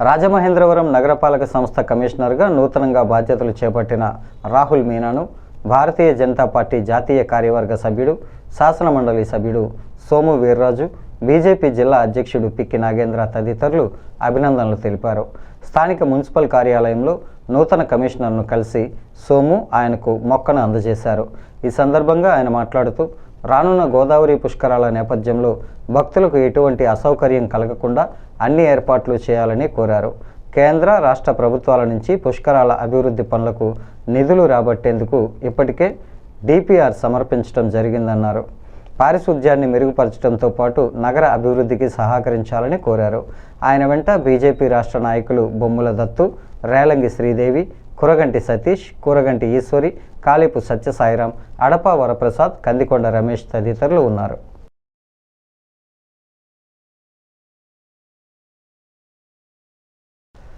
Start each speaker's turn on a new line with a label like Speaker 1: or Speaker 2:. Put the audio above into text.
Speaker 1: రాజమహేంద్రవరం నగరపాలక సంస్థ కమిషనర్గా నూతనంగా బాధ్యతలు చేపట్టిన రాహుల్ మీనాను భారతీయ జనతా పార్టీ జాతీయ కార్యవర్గ సభ్యుడు శాసనమండలి సభ్యుడు సోము వీర్రాజు బీజేపీ జిల్లా అధ్యక్షుడు పిక్కి నాగేంద్ర తదితరులు అభినందనలు తెలిపారు. స్థానిక మున్సిపల్ కార్యాలయంలో నూతన కమిషనర్ను కలిసి సోము ఆయనకు మొక్కను అందజేశారు. ఈ సందర్భంగా ఆయన మాట్లాడుతూ రానున్న గోదావరి పుష్కరాల నేపథ్యంలో భక్తులకు ఎటువంటి అసౌకర్యం కలగకుండా అన్ని ఏర్పాట్లు చేయాలని కోరారు. కేంద్ర రాష్ట్ర ప్రభుత్వాల నుంచి పుష్కరాల అభివృద్ధి పనులకు నిధులు రాబట్టేందుకు ఇప్పటికే డిపిఆర్ సమర్పించడం జరిగిందన్నారు. పారిశుద్ధ్యాన్ని మెరుగుపరచడంతో పాటు నగర అభివృద్ధికి సహకరించాలని కోరారు. ఆయన వెంట బీజేపీ రాష్ట్ర నాయకులు బొమ్ముల దత్తు రేలంగి శ్రీదేవి కురగంటి సతీష్ కూరగంటి ఈశ్వరి కాళీపు సత్యసాయిరాం అడప వరప్రసాద్ కందికొండ రమేష్ తదితరులు ఉన్నారు.